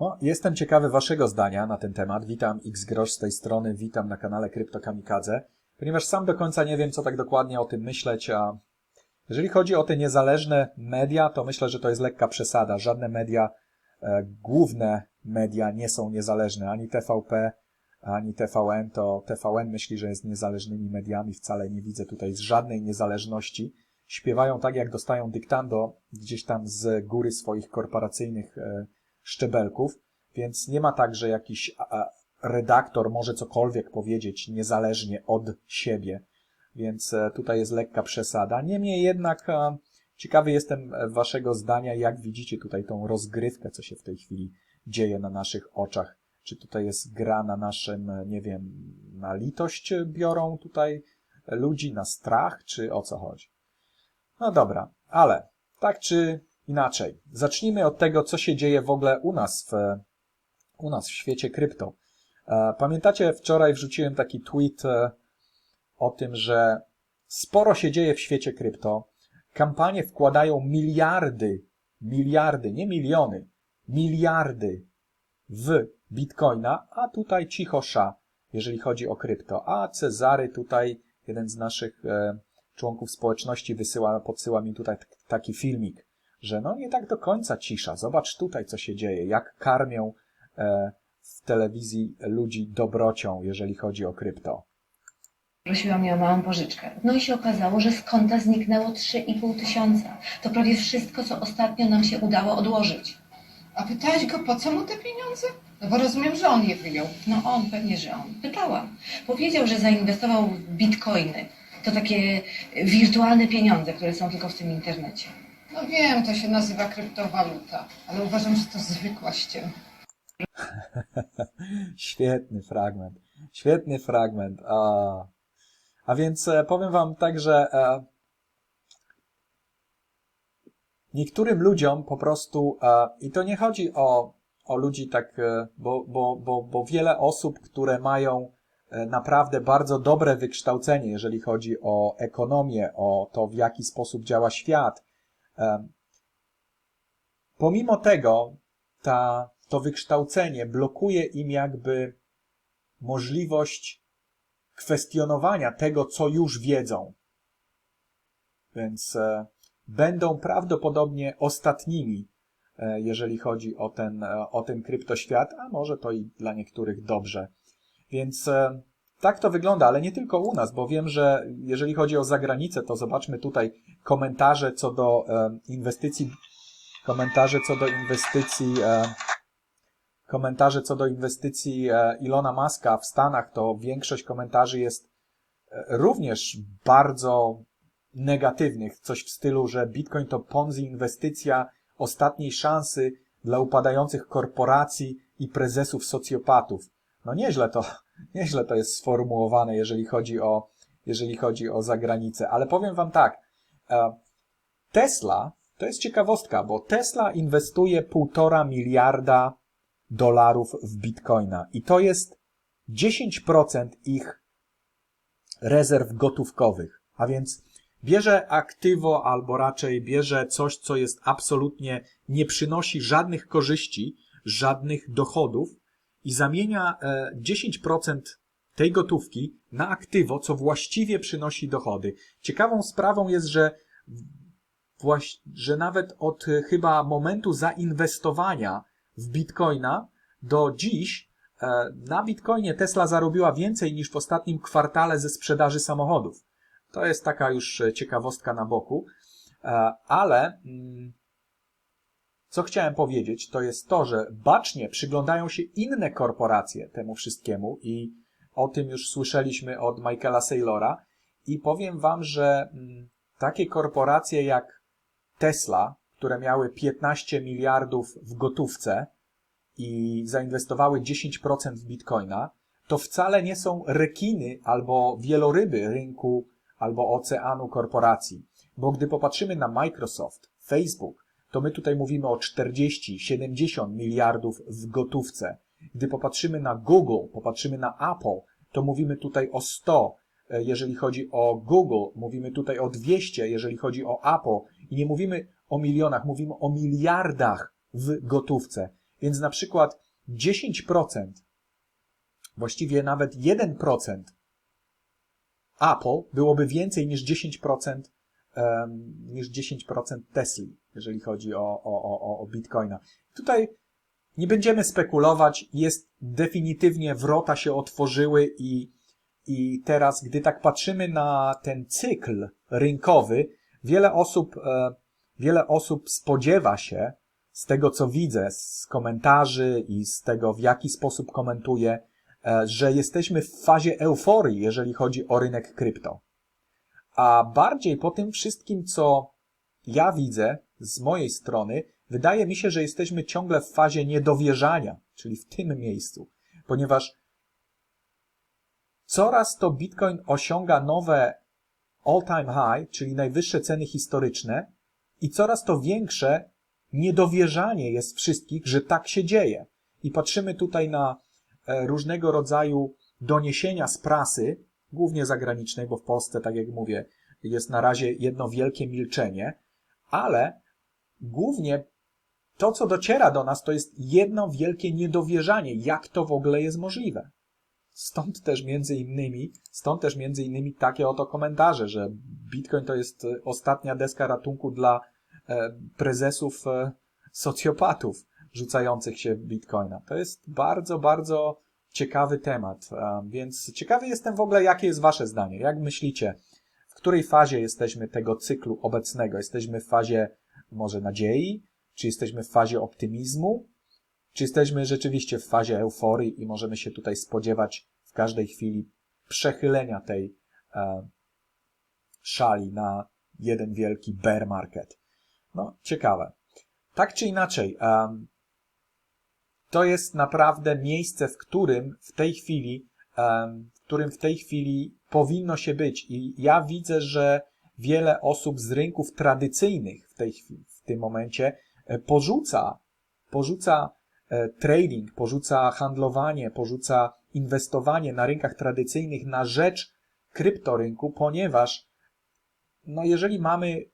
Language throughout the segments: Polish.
No, jestem ciekawy Waszego zdania na ten temat. Witam Xgrosz z tej strony, witam na kanale Krypto Kamikadze, ponieważ sam do końca nie wiem, co tak dokładnie o tym myśleć, a jeżeli chodzi o te niezależne media, to myślę, że to jest lekka przesada. Żadne media, e, główne media nie są niezależne, ani TVP, ani TVN, to TVN myśli, że jest niezależnymi mediami, wcale nie widzę tutaj żadnej niezależności. Śpiewają tak, jak dostają dyktando gdzieś tam z góry swoich korporacyjnych e, szczebelków, więc nie ma tak, że jakiś redaktor może cokolwiek powiedzieć niezależnie od siebie, więc e, tutaj jest lekka przesada. Niemniej jednak e, ciekawy jestem e, waszego zdania, jak widzicie tutaj tą rozgrywkę, co się w tej chwili dzieje na naszych oczach. Czy tutaj jest gra na naszym, nie wiem, na litość biorą tutaj ludzi, na strach, czy o co chodzi? No dobra, ale tak czy inaczej, zacznijmy od tego, co się dzieje w ogóle u nas w, u nas w świecie krypto. E, Pamiętacie, wczoraj wrzuciłem taki tweet e, o tym, że sporo się dzieje w świecie krypto. Kampanie wkładają miliardy, miliardy, nie miliony, miliardy w bitcoina, a tutaj cicho sza, jeżeli chodzi o krypto. A Cezary tutaj, jeden z naszych e, członków społeczności wysyła, podsyła mi tutaj taki filmik, że no nie tak do końca cisza. Zobacz tutaj, co się dzieje, jak karmią e, w telewizji ludzi dobrocią, jeżeli chodzi o krypto. Prosiła mnie o małą pożyczkę. No i się okazało, że z konta zniknęło 3,5 tysiąca. To prawie wszystko, co ostatnio nam się udało odłożyć. A pytałeś go, po co mu te pieniądze? No bo rozumiem, że on je wyjął. No on, pewnie, że on. Pytałam. Powiedział, że zainwestował w bitcoiny. To takie wirtualne pieniądze, które są tylko w tym internecie. No wiem, to się nazywa kryptowaluta, ale uważam, że to zwykła ściema. Świetny fragment. Świetny fragment. A, a więc e, powiem wam tak, że e, niektórym ludziom po prostu, e, i to nie chodzi o, o ludzi tak, e, bo, bo, bo, bo wiele osób, które mają e, naprawdę bardzo dobre wykształcenie, jeżeli chodzi o ekonomię, o to, w jaki sposób działa świat, pomimo tego ta, to wykształcenie blokuje im jakby możliwość kwestionowania tego, co już wiedzą. Więc e, będą prawdopodobnie ostatnimi, e, jeżeli chodzi o ten, e, o ten kryptoświat, a może to i dla niektórych dobrze. Więc tak to wygląda, ale nie tylko u nas, bo wiem, że jeżeli chodzi o zagranicę, to zobaczmy tutaj komentarze co do inwestycji, komentarze co do inwestycji komentarze co do inwestycji e, Ilona Maska w Stanach, to większość komentarzy jest e, również bardzo negatywnych. Coś w stylu, że Bitcoin to Ponzi inwestycja ostatniej szansy dla upadających korporacji i prezesów socjopatów. No nieźle to, nieźle to jest sformułowane, jeżeli chodzi o, jeżeli chodzi o zagranicę. Ale powiem wam tak, e, Tesla to jest ciekawostka, bo Tesla inwestuje półtora miliarda dolarów w bitcoina i to jest 10% ich rezerw gotówkowych. A więc bierze aktywo albo raczej bierze coś, co jest absolutnie nie przynosi żadnych korzyści, żadnych dochodów i zamienia e, 10% tej gotówki na aktywo, co właściwie przynosi dochody. Ciekawą sprawą jest, że że nawet od e, chyba momentu zainwestowania w bitcoina do dziś e, na bitcoinie Tesla zarobiła więcej niż w ostatnim kwartale ze sprzedaży samochodów. To jest taka już e, ciekawostka na boku, E, ale mm, co chciałem powiedzieć, to jest to, że bacznie przyglądają się inne korporacje temu wszystkiemu i o tym już słyszeliśmy od Michaela Saylora i powiem wam, że mm, takie korporacje jak Tesla, które miały 15 miliardów w gotówce i zainwestowały 10% w bitcoina, to wcale nie są rekiny albo wieloryby rynku albo oceanu korporacji. Bo gdy popatrzymy na Microsoft, Facebook, to my tutaj mówimy o 40-70 miliardów w gotówce. Gdy popatrzymy na Google, popatrzymy na Apple, to mówimy tutaj o 100, e, jeżeli chodzi o Google, mówimy tutaj o 200, jeżeli chodzi o Apple i nie mówimy o milionach, mówimy o miliardach w gotówce. Więc na przykład 10%, właściwie nawet 1% Apple byłoby więcej niż 10%, niż 10% Tesli, jeżeli chodzi o, o, o, o Bitcoina. Tutaj nie będziemy spekulować, jest definitywnie wrota się otworzyły i, i teraz, gdy tak patrzymy na ten cykl rynkowy, wiele osób, e, wiele osób spodziewa się, z tego co widzę, z komentarzy i z tego, w jaki sposób komentuję, e, że jesteśmy w fazie euforii, jeżeli chodzi o rynek krypto. A bardziej po tym wszystkim, co ja widzę z mojej strony, wydaje mi się, że jesteśmy ciągle w fazie niedowierzania, czyli w tym miejscu, ponieważ coraz to Bitcoin osiąga nowe all-time high, czyli najwyższe ceny historyczne i coraz to większe niedowierzanie jest wszystkich, że tak się dzieje. I patrzymy tutaj na e, różnego rodzaju doniesienia z prasy, głównie zagranicznej, bo w Polsce, tak jak mówię, jest na razie jedno wielkie milczenie, ale głównie to, co dociera do nas, to jest jedno wielkie niedowierzanie, jak to w ogóle jest możliwe. Stąd też między innymi, stąd też między innymi takie oto komentarze, że Bitcoin to jest e, ostatnia deska ratunku dla e, prezesów e, socjopatów rzucających się w Bitcoina. To jest bardzo, bardzo ciekawy temat, więc ciekawy jestem w ogóle, jakie jest wasze zdanie. Jak myślicie, w której fazie jesteśmy tego cyklu obecnego? Jesteśmy w fazie może nadziei? Czy jesteśmy w fazie optymizmu? Czy jesteśmy rzeczywiście w fazie euforii i możemy się tutaj spodziewać w każdej chwili przechylenia tej e, szali na jeden wielki bear market? No, ciekawe. Tak czy inaczej, to jest naprawdę miejsce, w którym w tej chwili, w którym w tej chwili powinno się być. I ja widzę, że wiele osób z rynków tradycyjnych w tej chwili, w tym momencie e, porzuca, porzuca e, trading, porzuca handlowanie, porzuca inwestowanie na rynkach tradycyjnych na rzecz kryptorynku, ponieważ no jeżeli mamy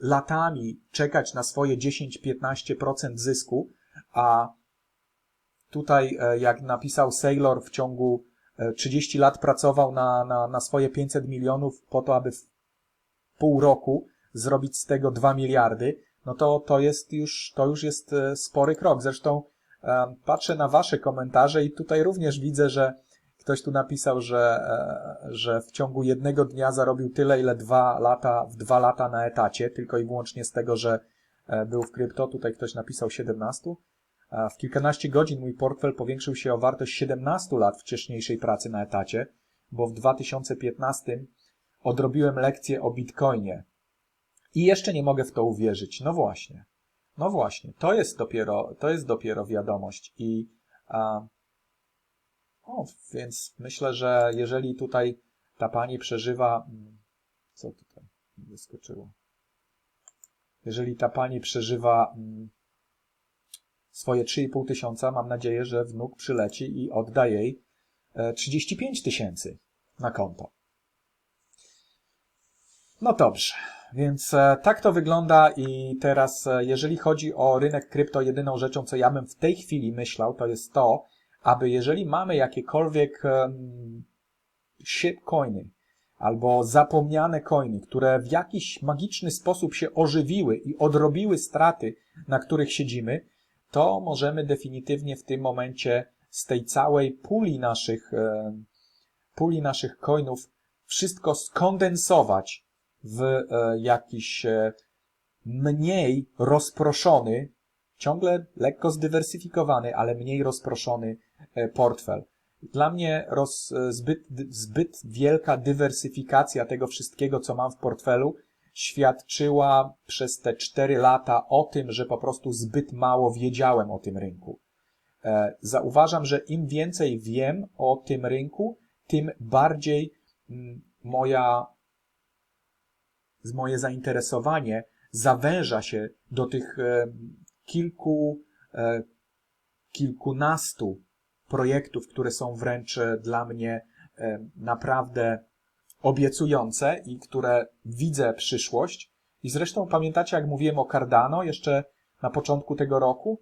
latami czekać na swoje 10-15% zysku, a tutaj, e, jak napisał Sailor, w ciągu e, 30 lat pracował na, na, na swoje 500 milionów po to, aby w pół roku zrobić z tego 2 miliardy, no to to jest już, to już jest e, spory krok. Zresztą e, patrzę na wasze komentarze i tutaj również widzę, że ktoś tu napisał, że, e, że w ciągu jednego dnia zarobił tyle, ile dwa lata, w dwa lata na etacie, tylko i wyłącznie z tego, że e, był w krypto. Tutaj ktoś napisał 17. W kilkanaście godzin mój portfel powiększył się o wartość 17 lat wcześniejszej pracy na etacie, bo w 2015 odrobiłem lekcję o Bitcoinie. I jeszcze nie mogę w to uwierzyć. No właśnie. No właśnie. To jest dopiero, to jest dopiero wiadomość. I, a, o, więc myślę, że jeżeli tutaj ta pani przeżywa, mm, co tutaj wyskoczyło? Jeżeli ta pani przeżywa mm, swoje 3,5 tysiąca, mam nadzieję, że wnuk przyleci i odda jej e, 35 tysięcy na konto. No dobrze, więc e, tak to wygląda i teraz, e, jeżeli chodzi o rynek krypto, jedyną rzeczą, co ja bym w tej chwili myślał, to jest to, aby jeżeli mamy jakiekolwiek um, shitcoiny albo zapomniane coiny, które w jakiś magiczny sposób się ożywiły i odrobiły straty, na których siedzimy, to możemy definitywnie w tym momencie z tej całej puli naszych, e, puli naszych coinów wszystko skondensować w e, jakiś e, mniej rozproszony, ciągle lekko zdywersyfikowany, ale mniej rozproszony portfel. Dla mnie roz, zbyt, zbyt wielka dywersyfikacja tego wszystkiego, co mam w portfelu, świadczyła przez te 4 lata o tym, że po prostu zbyt mało wiedziałem o tym rynku. E, Zauważam, że im więcej wiem o tym rynku, tym bardziej mm, moja, moje zainteresowanie zawęża się do tych e, kilku, e, kilkunastu projektów, które są wręcz dla mnie naprawdę obiecujące i które widzę przyszłość. I zresztą pamiętacie, jak mówiłem o Cardano jeszcze na początku tego roku?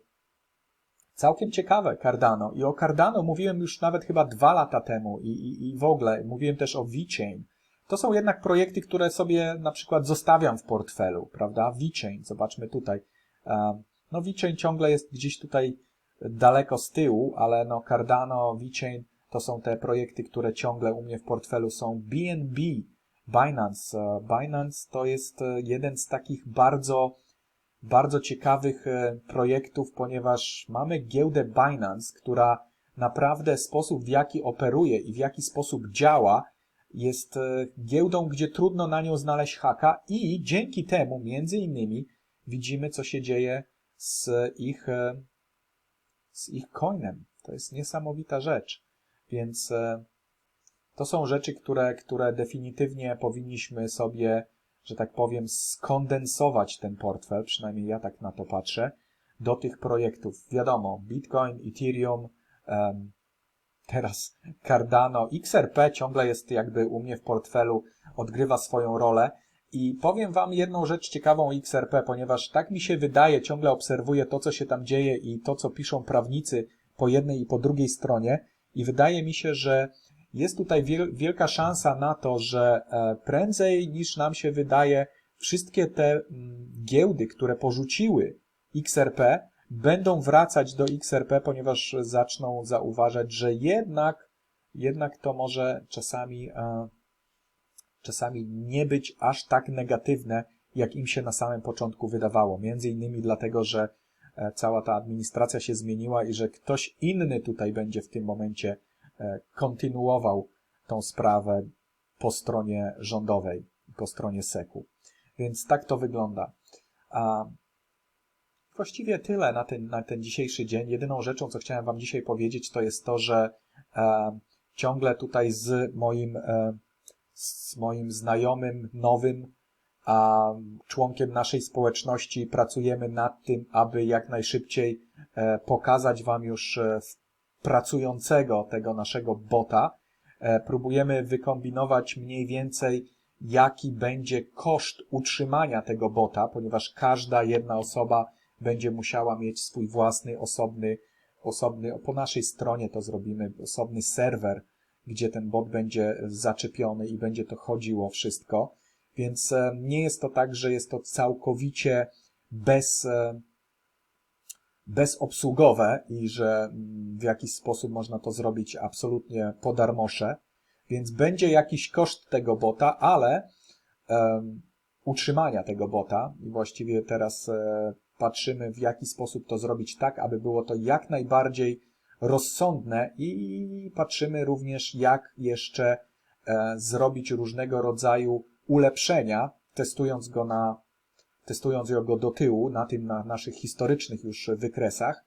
Całkiem ciekawe Cardano. I o Cardano mówiłem już nawet chyba dwa lata temu i, i, i w ogóle mówiłem też o VeChain. To są jednak projekty, które sobie na przykład zostawiam w portfelu, prawda? VeChain, zobaczmy tutaj. No VeChain ciągle jest gdzieś tutaj daleko z tyłu, ale no Cardano, VeChain to są te projekty, które ciągle u mnie w portfelu są. BNB, Binance. E, Binance to jest e, jeden z takich bardzo, bardzo ciekawych e, projektów, ponieważ mamy giełdę Binance, która naprawdę sposób w jaki operuje i w jaki sposób działa jest giełdą, gdzie trudno na nią znaleźć haka i dzięki temu między innymi widzimy, co się dzieje z ich, z ich coinem. To jest niesamowita rzecz. Więc to są rzeczy, które, które definitywnie powinniśmy sobie, że tak powiem, skondensować ten portfel, przynajmniej ja tak na to patrzę, do tych projektów. Wiadomo, Bitcoin, Ethereum, um, teraz Cardano, XRP ciągle jest jakby u mnie w portfelu, odgrywa swoją rolę. I powiem Wam jedną rzecz ciekawą o XRP, ponieważ tak mi się wydaje, ciągle obserwuję to, co się tam dzieje i to, co piszą prawnicy po jednej i po drugiej stronie. I wydaje mi się, że jest tutaj wielka szansa na to, że e, prędzej niż nam się wydaje, wszystkie te mm, giełdy, które porzuciły XRP, będą wracać do XRP, ponieważ zaczną zauważać, że jednak, jednak to może czasami, e, czasami nie być aż tak negatywne, jak im się na samym początku wydawało. Między innymi dlatego, że cała ta administracja się zmieniła i że ktoś inny tutaj będzie w tym momencie E, kontynuował tą sprawę po stronie rządowej, po stronie SEK-u. Więc tak to wygląda. A właściwie tyle na ten, na ten dzisiejszy dzień. Jedyną rzeczą, co chciałem Wam dzisiaj powiedzieć, to jest to, że e, ciągle tutaj z moim, e, z moim znajomym, nowym, a członkiem naszej społeczności pracujemy nad tym, aby jak najszybciej e, pokazać Wam już e, pracującego tego naszego bota. E, próbujemy wykombinować mniej więcej, jaki będzie koszt utrzymania tego bota, ponieważ każda jedna osoba będzie musiała mieć swój własny, osobny, osobny, po naszej stronie to zrobimy, osobny serwer, gdzie ten bot będzie zaczepiony i będzie to chodziło wszystko. Więc e, nie jest to tak, że jest to całkowicie bez, e, bezobsługowe i że mm, w jakiś sposób można to zrobić absolutnie po darmosze, więc będzie jakiś koszt tego bota, ale um, utrzymania tego bota. I właściwie teraz patrzymy w jaki sposób to zrobić tak, aby było to jak najbardziej rozsądne i patrzymy również jak jeszcze zrobić różnego rodzaju ulepszenia, testując go na testując go do tyłu, na tym, na naszych historycznych już wykresach,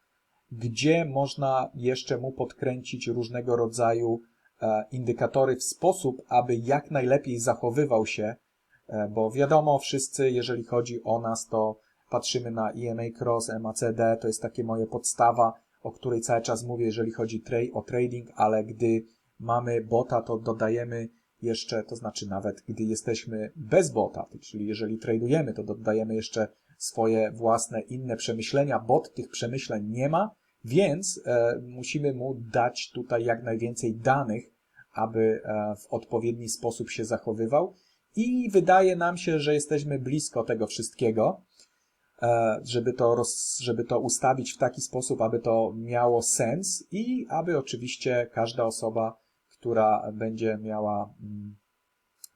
gdzie można jeszcze mu podkręcić różnego rodzaju e, indykatory w sposób, aby jak najlepiej zachowywał się, e, bo wiadomo, wszyscy, jeżeli chodzi o nas, to patrzymy na EMA Cross, MACD, to jest takie moje podstawa, o której cały czas mówię, jeżeli chodzi o trading, ale gdy mamy bota, to dodajemy jeszcze, to znaczy nawet gdy jesteśmy bez bota, czyli jeżeli tradujemy, to dodajemy jeszcze swoje własne inne przemyślenia. Bot tych przemyśleń nie ma, więc e, musimy mu dać tutaj jak najwięcej danych, aby e, w odpowiedni sposób się zachowywał. I wydaje nam się, że jesteśmy blisko tego wszystkiego, e, żeby to, roz, żeby to ustawić w taki sposób, aby to miało sens i aby oczywiście każda osoba która będzie miała, mm,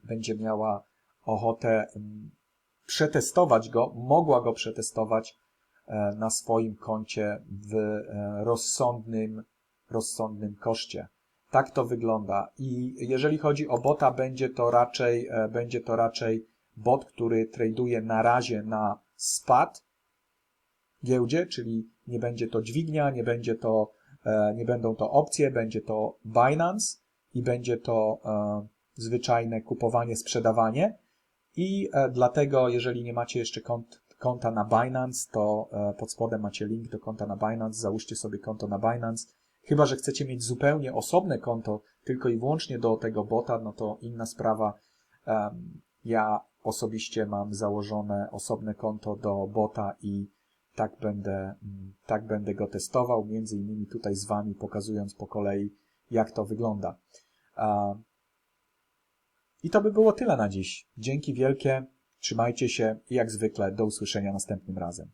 będzie miała ochotę mm, przetestować go, mogła go przetestować e, na swoim koncie w e, rozsądnym, rozsądnym koszcie. Tak to wygląda. I jeżeli chodzi o bota, będzie to raczej, e, będzie to raczej bot, który traduje na razie na spad giełdzie, czyli nie będzie to dźwignia, nie będzie to, nie będą to opcje, będzie to Binance i będzie to e, zwyczajne kupowanie, sprzedawanie. I e, dlatego, jeżeli nie macie jeszcze kont, konta na Binance, to e, pod spodem macie link do konta na Binance. Załóżcie sobie konto na Binance. Chyba, że chcecie mieć zupełnie osobne konto, tylko i wyłącznie do tego bota, no to inna sprawa. Ja osobiście mam założone osobne konto do bota i tak będę, mm, tak będę go testował, między innymi tutaj z Wami, pokazując po kolei, jak to wygląda. I to by było tyle na dziś. Dzięki wielkie, trzymajcie się i jak zwykle do usłyszenia następnym razem.